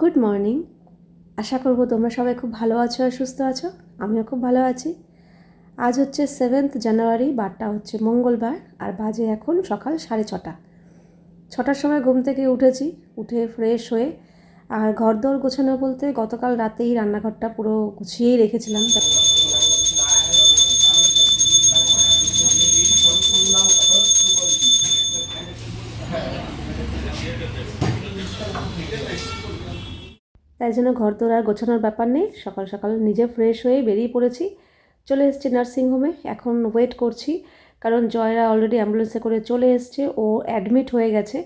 Good morning আশা করব তোমরা সবাই খুব ভালো আছো আর সুস্থ আছো। আমিও খুব ভালো আছি। আজ হচ্ছে সেভেন্থ জানুয়ারি বারটা হচ্ছে মঙ্গলবার, আর বাজে এখন সকাল সাড়ে ছটা। ছটার সময় ঘুম থেকে উঠেছি, উঠে ফ্রেশ হয়ে, আর ঘর দর গোছানো বলতে গতকাল রাতেই রান্নাঘরটা পুরো গুছিয়েই রেখেছিলাম। তাই জন্য ঘর দোর আর গোছানোর ব্যাপার নেই। সকাল সকাল নিজে ফ্রেশ হয়ে বেরিয়ে পড়েছি। চলে এসেছি নার্সিংহোমে এখন ওয়েট করছি। কারণ জয়রা অলরেডি অ্যাম্বুলেন্সে করে চলে এসছে। ও অ্যাডমিট হয়ে গেছে।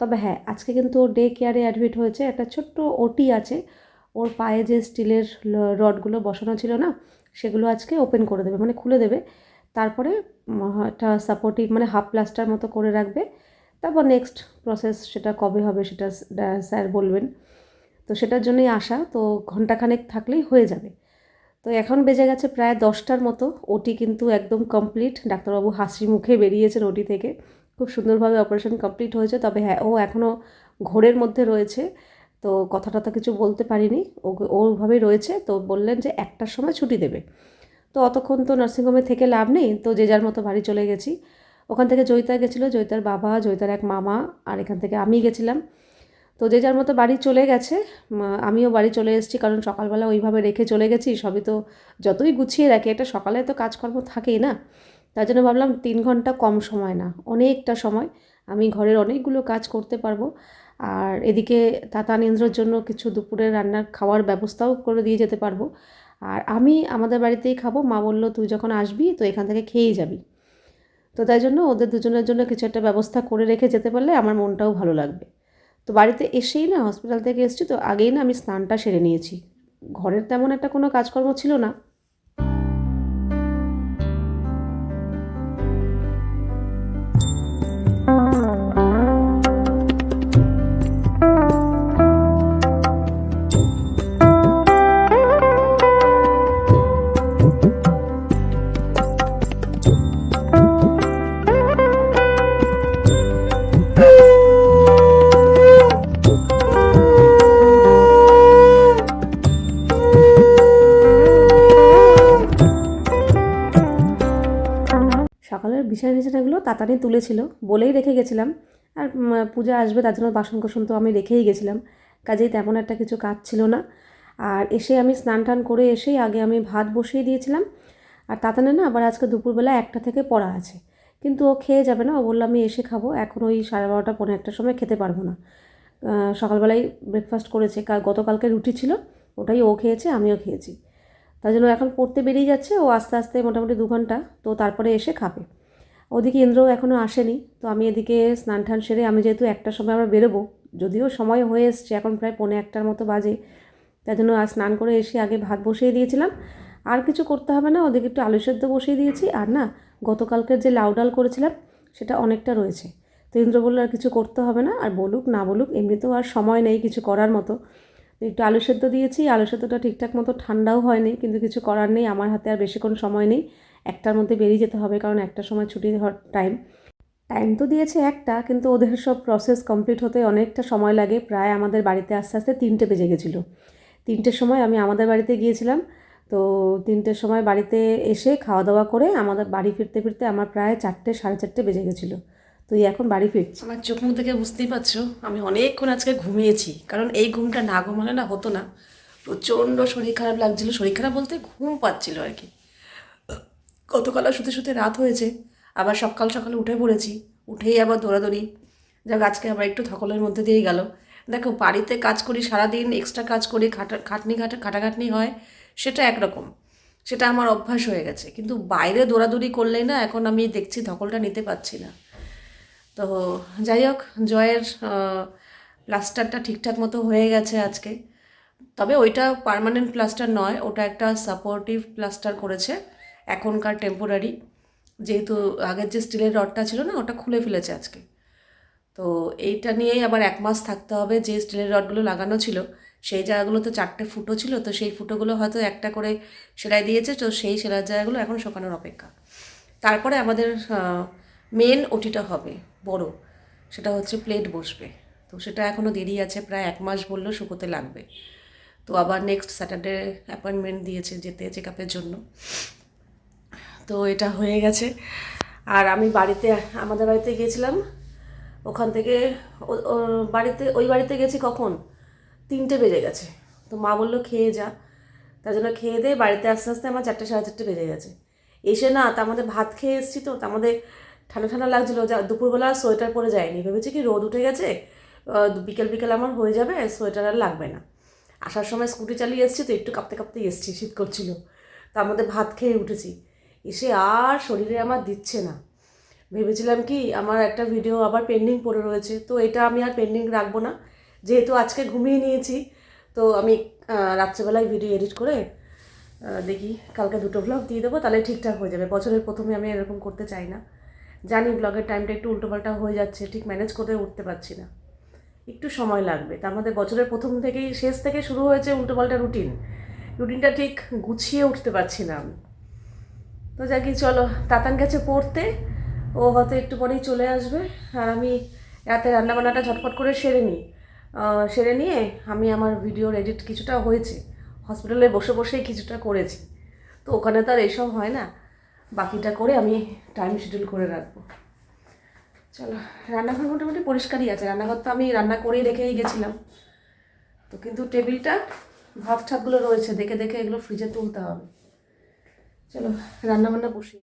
তবে হ্যাঁ আজকে কিন্তু ও ডে কেয়ারে অ্যাডমিট হয়েছে। একটা ছোট্ট ওটি আছে। ওর পায়ে যে স্টিলের রডগুলো বসানো ছিল না, সেগুলো আজকে ওপেন করে দেবে। মানে খুলে দেবে। তারপরে একটা সাপোর্টিভ মানে হাফ প্লাস্টার মতো করে রাখবে। তারপর নেক্সট প্রসেস সেটা কবে হবে সেটা স্যার বলবেন। তো সেটার জন্যই আসা, তো ঘন্টাখানেক থাকলেই হয়ে যাবে। তো এখন বেজে গেছে প্রায় দশটার মতো ওটি কিন্তু একদম কমপ্লিট ডাক্তারবাবু হাসি মুখে বেরিয়েছেন ওটি থেকে। খুব সুন্দরভাবে অপারেশন কমপ্লিট হয়েছে, তবে হ্যাঁ ও এখনও ঘোরের মধ্যে রয়েছে। তো কথাটা তো কিছু বলতে পারিনি। ও ওভাবেই রয়েছে, তো বললেন যে একটার সময় ছুটি দেবে। তো অতক্ষণ তো নার্সিংহোমে থেকে লাভ নেই, তো যে যার মতো বাড়ি চলে গেছি। ওখান থেকে জয়িতা গেছিল, জয়িতার বাবা, জয়িতার এক মামা, আর এখান থেকে আমি গেছিলাম। তো যে যার মতো বাড়ি চলে গেছে আমিও বাড়ি চলে এসেছি, কারণ সকালবেলা ওইভাবে রেখে চলে গেছি, সবই তো যতই গুছিয়ে রাখি একটা সকালে তো কাজকর্ম থাকেই না। তার জন্য ভাবলাম তিন ঘণ্টা কম সময় না, অনেকটা সময় আমি ঘরের অনেকগুলো কাজ করতে পারব। আর এদিকে তাতানেন্দ্রর জন্য কিছু দুপুরে রান্নার খাওয়ার ব্যবস্থাও করে দিয়ে যেতে পারব। আর আমি আমাদের বাড়িতেই খাব, মা বলল, তুই যখন আসবি, তো এখান থেকে খেয়েই যাবি। তো তাই জন্য ওদের দুজনের জন্য কিছু একটা ব্যবস্থা করে রেখে যেতে পারলে আমার মনটাও ভালো লাগবে। তো বাড়িতে এসেই না হসপিটাল থেকে এসেছি, তো আগেই না আমি স্নানটা সেরে নিয়েছি। ঘরের তেমন একটা কোনো কাজকর্ম ছিল না। বিছানা টিছানাগুলো তাতানি তুলেছিল, বলেই রেখে গেছিলাম। আর পূজা আসবে তার জন্য বাসন কোসন তো আমি রেখেই গেছিলাম। কাজেই তেমন একটা কিছু কাজ ছিল না। আর এসে আমি স্নান টান করে এসেই আগে আমি ভাত বসিয়ে দিয়েছিলাম। আর তাতানে না আবার আজকে দুপুরবেলা একটা থেকে পড়া আছে। কিন্তু ও খেয়ে যাবে না, ও বলল আমি এসে খাব, এখন ওই সাড়ে বারোটা পনেরো একটার সময় খেতে পারব না। সকালবেলায় ব্রেকফাস্ট করেছে গতকালকে রুটি ছিল, ওটাই ও খেয়েছে, আমিও খেয়েছি। তার জন্য এখন পড়তে বেরিয়ে যাচ্ছে, ও আস্তে আস্তে মোটামুটি দু ঘণ্টা, তো তারপরে এসে খাবে। ওদিকে ইন্দ্র এখনও আসেনি, তো আমি এদিকে স্নান টান সেরে আমি যেহেতু একটার সময় আমরা বেরোবো, যদিও সময় হয়ে এসছে, এখন প্রায় পৌনে একটার মতো বাজে, তাই জন্য আর স্নান করে এসে আগে ভাত বসিয়ে দিয়েছিলাম। আর কিছু করতে হবে না, ওদিকে একটু আলু সেদ্ধ বসিয়ে দিয়েছি, আর না, গতকালকের যে লাউ ডাল করেছিলাম, সেটা অনেকটা রয়েছে। তো ইন্দ্র বলল আর কিছু করতে হবে না, আর বলুক না বলুক, এমনিতেও আর সময় নেই কিছু করার মতো। একটু আলু সেদ্ধ দিয়েছি, আলু সেদ্ধটা ঠিকঠাক মতো ঠান্ডাও হয়নি, কিন্তু কিছু করার নেই, আমার হাতে আর বেশিক্ষণ সময় নেই। একটার মধ্যে বেরিয়ে যেতে হবে, কারণ একটা সময় ছুটি হওয়ার টাইম টাইম তো দিয়েছে একটা, কিন্তু ওদের সব প্রসেস কমপ্লিট হতে অনেকটা সময় লাগে। প্রায় আমাদের বাড়িতে আস্তে আস্তে তিনটে বেজে গেছিল। তিনটের সময় আমি আমাদের বাড়িতে গিয়েছিলাম। তো তিনটের সময় বাড়িতে এসে খাওয়া দাওয়া করে আমাদের বাড়ি ফিরতে ফিরতে আমার প্রায় চারটে, সাড়ে চারটে বেজে গেছিল। তো এই এখন বাড়ি ফিরছি। আমার চোখ মুখ দেখে বুঝতেই পারছ, আমি অনেকক্ষণ আজকে ঘুমিয়েছি। কারণ এই ঘুমটা না ঘুমালে না হতো না। প্রচণ্ড শরীর খারাপ লাগছিল। শরীর খারাপ বলতে ঘুম পাচ্ছিল আর কি। গতকাল আর শুতে শুতে রাত হয়েছে। আবার সকাল সকালে উঠে পড়েছি। উঠেই আবার দৌড়াদৌড়ি। যাক, আজকে আবার একটু ধকলের মধ্যে দিয়েই গেল। দেখো, বাড়িতে কাজ করি সারাদিন এক্সট্রা কাজ করি, খাটা, খাটনি খাটা খাটাখাটনি হয়, সেটা একরকম। সেটা আমার অভ্যাস হয়ে গেছে। কিন্তু বাইরে দৌড়াদৌড়ি করলেই না এখন আমি দেখছি ধকলটা নিতে পারছি না। তো যাই হোক, জয়ের প্লাস্টারটা ঠিকঠাক মতো হয়ে গেছে আজকে। তবে ওইটা পার্মানেন্ট প্লাস্টার নয়, ওটা একটা সাপোর্টিভ প্লাস্টার করেছে। এখনকার টেম্পোরারি যেহেতু আগের যে স্টিলের রডটা ছিল না, ওটা খুলে ফেলেছে আজকে। তো এইটা নিয়েই আবার এক মাস থাকতে হবে, যে স্টিলের রডগুলো লাগানো ছিল, সেই জায়গাগুলোতে চারটে ফুটো ছিল, তো সেই ফুটোগুলো হয়তো একটা করে সেলাই দিয়েছে, তো সেই সেলাই জায়গাগুলো এখন শোকানোর অপেক্ষা। তারপরে আমাদের মেন ওটিটা হবে, বড়, সেটা হচ্ছে প্লেট বসবে। তো সেটা এখনও দেরি আছে, প্রায় এক মাস বললেও শুকোতে লাগবে। তো আবার নেক্সট স্যাটারডে অ্যাপয়েন্টমেন্ট দিয়েছে, যেতে চেক আপের জন্য। তো এটা হয়ে গেছে। আর আমি বাড়িতে, আমাদের বাড়িতে গিয়েছিলাম। ওখান থেকে বাড়িতে, ওই বাড়িতে গেছি কখন? তিনটে বেজে গেছে। তো মা বলল, খেয়ে যা। তার জন্য খেয়ে দিয়ে বাড়িতে আস্তে আস্তে আমার চারটে, সাড়ে চারটে বেজে গেছে। এসে না তার মধ্যে ভাত খেয়ে এসেছি তো তার মধ্যে ঠান্ডা ঠান্ডা লাগছিল। যা, দুপুরবেলা সোয়েটার পরে যায়নি। ভেবেছি কি রোদ উঠে গেছে বিকেল বিকেল আমার হয়ে যাবে, সোয়েটার আর লাগবে না। আসার সময় স্কুটি চালিয়ে এসেছি তো, একটু কাঁপতে কাঁপতে এসেছি, শীত করছিল। তার মধ্যে ভাত খেয়ে উঠেছি। এসে আর শরীরে আমার দিচ্ছে না। ভেবেছিলাম কি আমার একটা ভিডিও আবার পেন্ডিং পড়ে রয়েছে, তো এটা আমি আর পেন্ডিং রাখব না। যেহেতু আজকে ঘুমিয়ে নিয়েছি, তো আমি রাত্রেবেলায় ভিডিও এডিট করে দেখি কালকে দুটো ব্লগ দিয়ে দেবো, তাহলে ঠিকঠাক হয়ে যাবে। বছরের প্রথমে আমি এরকম করতে চাই না। জানি ব্লগের টাইমটা একটু উল্টোপাল্টা হয়ে যাচ্ছে, ঠিক ম্যানেজ করে উঠতে পারছি না। একটু সময় লাগবে। তার মধ্যে বছরের প্রথম থেকেই, শেষ থেকে শুরু হয়েছে উল্টোপাল্টা রুটিন রুটিনটা ঠিক গুছিয়ে উঠতে পারছি না আমি। তো যাকি চলো, তাতান গেছে পড়তে। ও হয়তো একটু পরেই চলে আসবে। আর আমি রাতে রান্নাবান্নাটা ঝটপট করে সেরে নিই। সেরে নিয়ে আমি আমার ভিডিওর এডিট কিছুটা হয়েছে। হসপিটালে বসে বসেই কিছুটা করেছি। তো ওখানে তো আর এইসব হয় না। বাকিটা করে আমি টাইম শিডিউল করে রাখব। চলো, রান্নাঘর মোটামুটি পরিষ্কারই আছে। রান্নাঘর তো আমি রান্না করেই রেখেই গেছিলাম। তো কিন্তু টেবিলটা ভাত ঠাতগুলো রয়েছে, দেখে দেখে এগুলো ফ্রিজে তুলতে হবে। চলো রান্না বান্না বসি।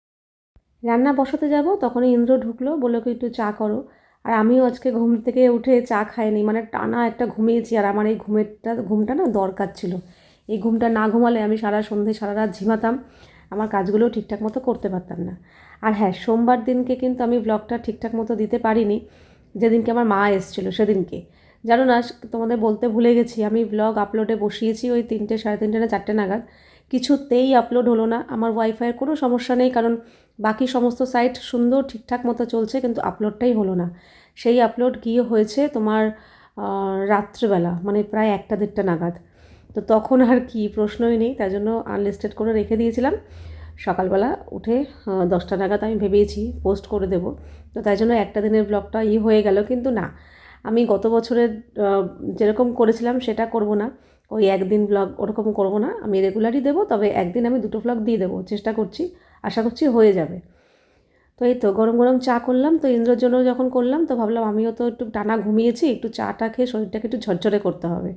রান্না বসাতে যাব, তখনই ইন্দ্র ঢুকলো, বলল কি, একটু চা করো। আর আমিও আজকে ঘুম থেকে উঠে চা খাইনি মানে টানা একটা ঘুমিয়েছি, আর আমার এই ঘুমেরটা, ঘুমটা না দরকার ছিল। এই ঘুমটা না ঘুমালে আমি সারা সন্ধে সারা রাত ঝিমাতাম, আমার কাজগুলোও ঠিকঠাক মতো করতে পারতাম না। আর হ্যাঁ সোমবার দিনকে কিন্তু আমি ব্লগটা ঠিকঠাক মতো দিতে পারিনি, যেদিনকে আমার মা এসেছিল, সেদিনকে। জানো না, তোমাদের বলতে ভুলে গেছি, আমি ব্লগ আপলোডে বসিয়েছি ওই তিনটে, সাড়ে তিনটে না চারটে নাগাদ। কিছুতেই আপলোড হলো না। আমার ওয়াইফাইয়ের কোনো সমস্যা নেই, কারণ বাকি সমস্ত সাইট সুন্দর, ঠিকঠাক মতো চলছে, কিন্তু আপলোডটাই হলো না। সেই আপলোড গিয়ে হয়েছে তোমার রাত্রেবেলা মানে প্রায় একটা দেড়টা নাগাদ। তো তখন আর কি প্রশ্নই নেই তাই জন্য আনলিস্টেড করে রেখে দিয়েছিলাম। সকালবেলা উঠে দশটা নাগাদ আমি ভেবেছি পোস্ট করে দেব। তো তাই জন্য একটা দিনের ব্লগটা ই হয়ে গেল, কিন্তু না। আমি গত বছরের যেরকম করেছিলাম সেটা করব না। ওই একদিন ব্লগ ওরকম করব না, আমি রেগুলারই দেবো, তবে একদিন আমি দুটো ব্লগ দিয়ে দেবো, চেষ্টা করছি, আশা করছি হয়ে যাবে। তো এই তো গরম গরম চা করলাম, তো ইন্দ্রর জন্য যখন করলাম, তো ভাবলাম আমিও তো একটু টানা ঘুমিয়েছি, একটু চাটা খেয়ে শরীরটাকে একটু ঝরঝরে করতে হবে।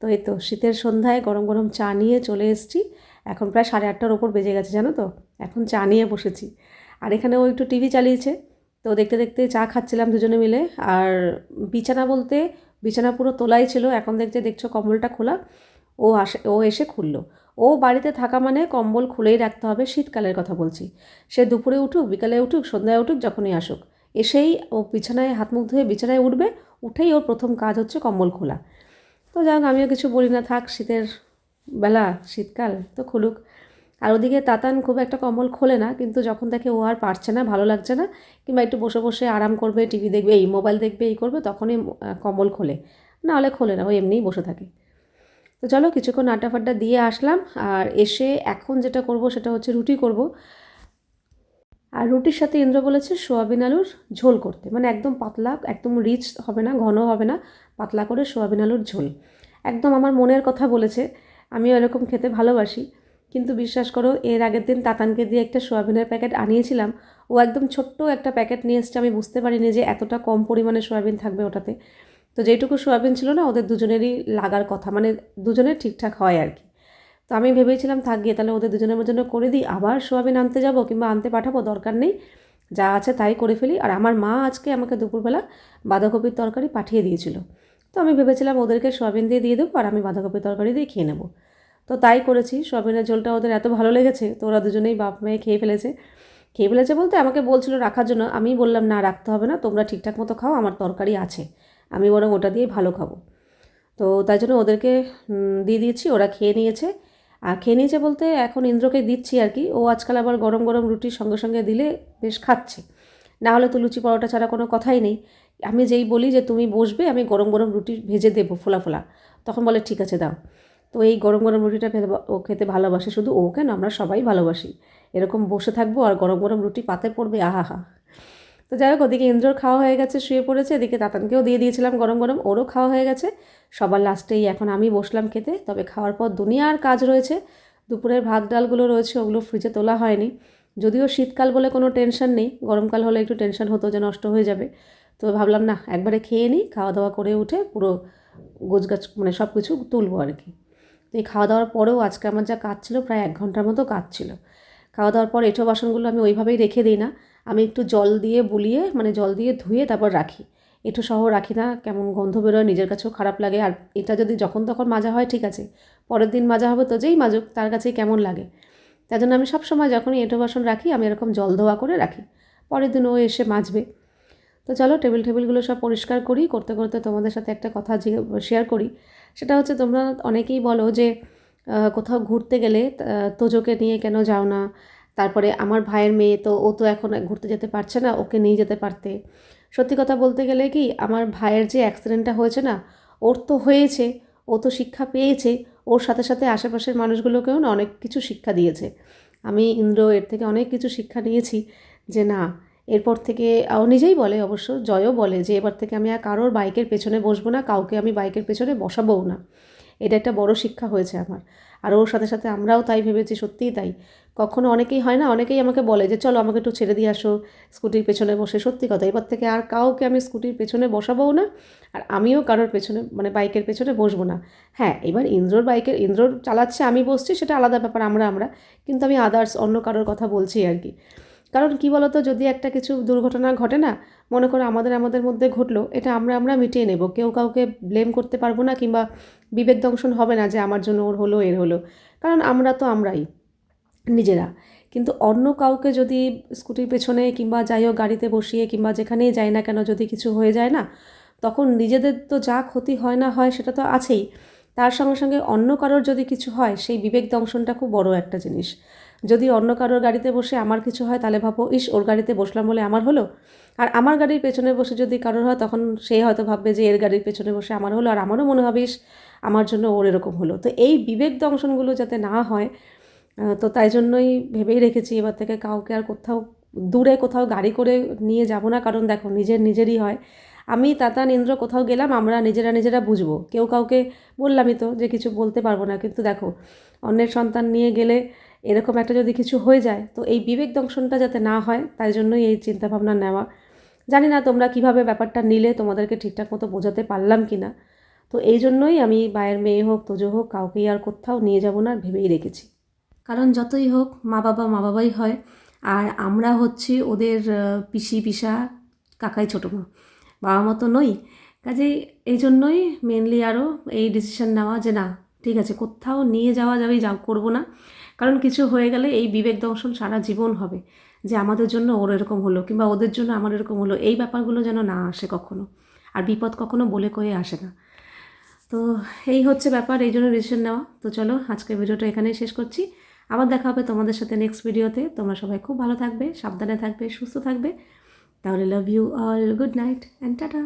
তো এই তো শীতের সন্ধ্যায় গরম গরম চা নিয়ে চলে এসেছি, এখন প্রায় সাড়ে আটটার ওপর বেজে গেছে, জানো তো? এখন চা নিয়ে বসেছি। আর এখানে ও একটু টিভি চালিয়েছে, তো দেখতে দেখতে চা খাচ্ছিলাম দুজনে মিলে, আর বিছানা বলতে বিছানা পুরো তোলাই ছিল, এখন দেখছে, দেখছ কম্বলটা খোলা। ও আসে, ও এসে খুললো। ও বাড়িতে থাকা মানে কম্বল খুলেই রাখতে হবে, শীতকালের কথা বলছি। সে দুপুরে উঠুক, বিকালে উঠুক, সন্ধ্যায় উঠুক, যখনই আসুক। এসেই ও বিছানায় হাত মুখ ধুয়ে বিছানায় উঠবে, উঠেই ওর প্রথম কাজ হচ্ছে কম্বল খোলা। তো যাক আমিও কিছু বলি না, থাক, শীতের বেলা, শীতকাল তো খুলুক। আর ওদিকে তাতান খুব একটা কম্বল খোলে না, কিন্তু যখন দেখে ও আর পারছে না, ভালো লাগছে না, কিংবা একটু বসে বসে আরাম করবে, টিভি দেখবে, এই মোবাইল দেখবে, এই করবে, তখনই কম্বল খোলে। না হলে খোলে না, ও এমনিই বসে থাকে। তো চলো কিছুক্ষণ আড্ডা ফাড্ডা দিয়ে আসলাম, আর এসে এখন যেটা করব সেটা হচ্ছে রুটি করব। আর রুটির সাথে ইন্দ্র বলেছে সোয়াবিন আলুর ঝোল করতে মানে একদম পাতলা, একদম রিচ হবে না, ঘন হবে না, পাতলা করে সোয়াবিন আলুর ঝোল। একদম আমার মনের কথা বলেছে, আমিও এরকম খেতে ভালোবাসি। কিন্তু বিশ্বাস করো, এর আগের দিন তাতানকে দিয়ে একটা সোয়াবিনের প্যাকেট আনিয়েছিলাম। ও একদম ছোট্ট একটা প্যাকেট নিয়ে এসছে, আমি বুঝতে পারিনি যে এতটা কম পরিমাণে সোয়াবিন থাকবে ওটাতে। তো যেটুকু সোয়াবিন ছিল না, ওদের দুজনেরই লাগার কথা মানে দুজনের ঠিকঠাক হয় আর কি। তো আমি ভেবেছিলাম, থাক গিয়ে তাহলে ওদের দুজনের জন্য করে দিই, আবার সোয়াবিন আনতে যাব কিংবা আনতে পাঠাবো, দরকার নেই। যা আছে তাই করে ফেলি। আর আমার মা আজকে আমাকে দুপুরবেলা বাঁধাকপির তরকারি পাঠিয়ে দিয়েছিল। তো আমি ভেবেছিলাম, ওদেরকে সোয়াবিন দিয়ে দিয়ে দেবো, আর আমি বাঁধাকপির তরকারি দিয়ে খেয়ে নেব। তো তাই করেছি। সোয়াবিনের ঝোলটা ওদের এত ভালো লেগেছে, তো ওরা দুজনেই বাপ মেয়ে খেয়ে ফেলেছে। খেয়ে ফেলেছে বলতে আমাকে বলছিল রাখার জন্য, আমি বললাম, না, রাখতে হবে না, তোমরা ঠিকঠাক মতো খাও, আমার তরকারি আছে। আমি বরং ওটা দিয়ে ভালো খাব। তো তাই জন্য ওদেরকে দিয়ে দিয়েছি, ওরা খেয়ে নিয়েছে। আর খেয়ে নিয়েছে বলতে এখন ইন্দ্রকে দিচ্ছি আর কি, ও আজকাল আবার গরম গরম রুটির সঙ্গে সঙ্গে দিলে বেশ খাচ্ছে। না হলে তো লুচি পরোটা ছাড়া কোনো কথাই নেই। আমি যেই বলি যে, তুমি বসবে, আমি গরম গরম রুটি ভেজে দেবো, ফোলা ফোলা। তখন বলে, ঠিক আছে, দাও। তো এই গরম গরম রুটিটা খেতে ও খেতে ভালোবাসে। শুধু ও কেন আমরা সবাই ভালোবাসি। এরকম বসে থাকব আর গরম গরম রুটি পাতে পড়বে, আহাহা। তো যাই হোক, ওদিকে ইন্দ্রর খাওয়া হয়ে গেছে, শুয়ে পড়েছে। এদিকে তাতানকেও দিয়ে দিয়েছিলাম গরম গরম, ওরও খাওয়া হয়ে গেছে। সবার লাস্টেই এখন আমি বসলাম খেতে, তবে খাওয়ার পর দুনিয়ার কাজ রয়েছে। দুপুরের ভাত ডালগুলো রয়েছে, ওগুলো ফ্রিজে তোলা হয়নি। যদিও শীতকাল বলে কোনো টেনশন নেই, গরমকাল হলে একটু টেনশন হতো যে নষ্ট হয়ে যাবে। তো ভাবলাম না, একবারে খেয়ে নিই, খাওয়া দাওয়া করে উঠে পুরো গোছগাছ মানে সব কিছু তুলবো আর কি। তো এই খাওয়া দাওয়ার পরেও আজকে আমার যা কাজ ছিল প্রায় এক ঘণ্টার মতো কাজ ছিল। খাওয়া দাওয়ার পর এঁঠো বাসনগুলো আমি ওইভাবেই রেখে দিই না। আমি একটু জল দিয়ে বুলিয়ে মানে জল দিয়ে ধুয়ে তারপর রাখি। এঁঠো সহ রাখি না, কেমন গন্ধ বেরোয়, নিজের কাছেও খারাপ লাগে। আর এটা যদি যখন তখন মাজা হয়, ঠিক আছে। পরের দিন মাজা হবে তো যেই মাজুক, তার কাছেই কেমন লাগে। তার জন্য আমি সবসময় যখনই এঁঠো বাসন রাখি, আমি এরকম জল ধোয়া করে রাখি। পরের দিন ও এসে মাজবে। তো চলো টেবিল টেবিলগুলো সব পরিষ্কার করি, করতে করতে তোমাদের সাথে একটা কথা শেয়ার করি। সেটা হচ্ছে তোমরা অনেকেই বলো যে কোথাও ঘুরতে গেলে তোজোকে নিয়ে কেন যাও না? তারপরে আমার ভাইয়ের মেয়ে তো, ও তো এখন ঘুরতে যেতে পারছে না, ওকে নিয়ে যেতে পারতে। সত্যি কথা বলতে গেলে কি, আমার ভাইয়ের যে অ্যাক্সিডেন্টটা হয়েছে না, ওর তো হয়েছে, ও তো শিক্ষা পেয়েছে, ওর সাথে সাথে আশেপাশের মানুষগুলোকেও না অনেক কিছু শিক্ষা দিয়েছে। আমি ইন্দ্র এর থেকে অনেক কিছু শিক্ষা নিয়েছি যে না এরপর থেকে, ও নিজেই বলে অবশ্য, জয়ও বলে যে, এবার থেকে আমি আর কারোর বাইকের পেছনে বসবো না, কাউকে আমি বাইকের পেছনে বসাবোও না। এটা একটা বড় শিক্ষা হয়েছে আমার। আর ওর সাথে সাথে আমরাও তাই ভেবেছি, সত্যিই তাই। কখনো অনেকেই হয় না, অনেকেই আমাকে বলে যে, চলো আমাকে একটু ছেড়ে দিয়ে আসো, স্কুটির পেছনে বসে। সত্যি কথা, এবার থেকে আর কাউকে আমি স্কুটির পেছনে বসাবোও না, আর আমিও কারোর পেছনে মানে বাইকের পেছনে বসবো না। হ্যাঁ এবার ইন্দ্রর বাইকের, ইন্দ্রর চালাচ্ছে, আমি বসছি, সেটা আলাদা ব্যাপার, আমরা আমরা। কিন্তু আমি আদার্স অন্য কারোর কথা বলছি আর কি। কারণ কি বলতো, যদি একটা কিছু দুর্ঘটনা ঘটে না, মনে করো আমাদের আমাদের মধ্যে ঘটলো, এটা আমরা আমরা মিটিয়ে নেব। কেউ কাউকে ব্লেম করতে পারব না কিংবা বিবেক দংশন হবে না যে আমার জন্য ওর হলো, এর হলো। কারণ আমরা তো আমরাই, নিজেরা। কিন্তু অন্য কাউকে যদি স্কুটির পেছনে কিংবা যাই হোক গাড়িতে বসিয়ে কিংবা যেখানেই যাই না কেন যদি কিছু হয়ে যায় না, তখন নিজেদের তো যা ক্ষতি হয় না হয় সেটা তো আছেই। তার সঙ্গে সঙ্গে অন্য কারোর যদি কিছু হয়, সেই বিবেক দংশনটা খুব বড় একটা জিনিস। যদি অন্য কারোর গাড়িতে বসে আমার কিছু হয়, তাহলে ভাবো, ইস, ওর গাড়িতে বসলাম বলে আমার হলো? আর আমার গাড়ির পেছনে বসে যদি কারোর হয়, তখন সে হয়তো ভাববে যে এর গাড়ির পেছনে বসে আমার হলো, আর আমারও মনে হবে, ইস, আমার জন্য ওর এরকম হলো। তো এই বিবেক দংশনগুলো যাতে না হয় তো তাই জন্যই ভেবেই রেখেছি এবার থেকে কাউকে আর কোথাও দূরে কোথাও গাড়ি করে নিয়ে যাব না। কারণ দেখো, নিজের নিজেরই হয়। আমি তাতান ইন্দ্র কোথাও গেলাম, আমরা নিজেরা নিজেরা বুঝব। কেউ কাউকে বললামই তো যে কিছু বলতে পারব না। কিন্তু দেখো, অন্যের সন্তান নিয়ে গেলে এরকম একটা যদি কিছু হয়ে যায়, তো এই বিবেক দংশনটা যাতে না হয়, তাই জন্যই এই চিন্তাভাবনা নেওয়া। জানি না তোমরা কীভাবে ব্যাপারটা নিলে, তোমাদেরকে ঠিকঠাক মতো বোঝাতে পারলাম কি না। তো এই জন্যই আমি বায়ের মেয়ে হোক, তোজো হোক, কাউকেই আর কোথাও নিয়ে যাব না ভেবেই রেখেছি। কারণ যতই হোক, মা বাবা মা বাবাই হয়, আর আমরা হচ্ছি ওদের পিসি, পিসা, কাকাই, ছোটো মা, বাবা মতো নই। কাজেই এই জন্যই মেনলি আরও এই ডিসিশন নেওয়া যে না ঠিক আছে, কোথাও নিয়ে যাওয়া যাবে যা করব না। কারণ কিছু হয়ে গেলে এই বিবেক দংশন সারা জীবন হবে, যে আমাদের জন্য ওর এরকম হলো কিংবা ওদের জন্য আমার এরকম হলো, এই ব্যাপারগুলো যেন না আসে কখনো। আর বিপদ কখনো বলে কয়ে আসে না। তো এই হচ্ছে ব্যাপার, এই জন্য ডিসিশন নেওয়া। তো চলো, আজকের ভিডিওটা এখানেই শেষ করছি। আবার দেখা হবে তোমাদের সাথে নেক্সট ভিডিওতে তোমরা সবাই খুব ভালো থাকবে, সাবধানে থাকবে, সুস্থ থাকবে। তাহলে love you all good night and tata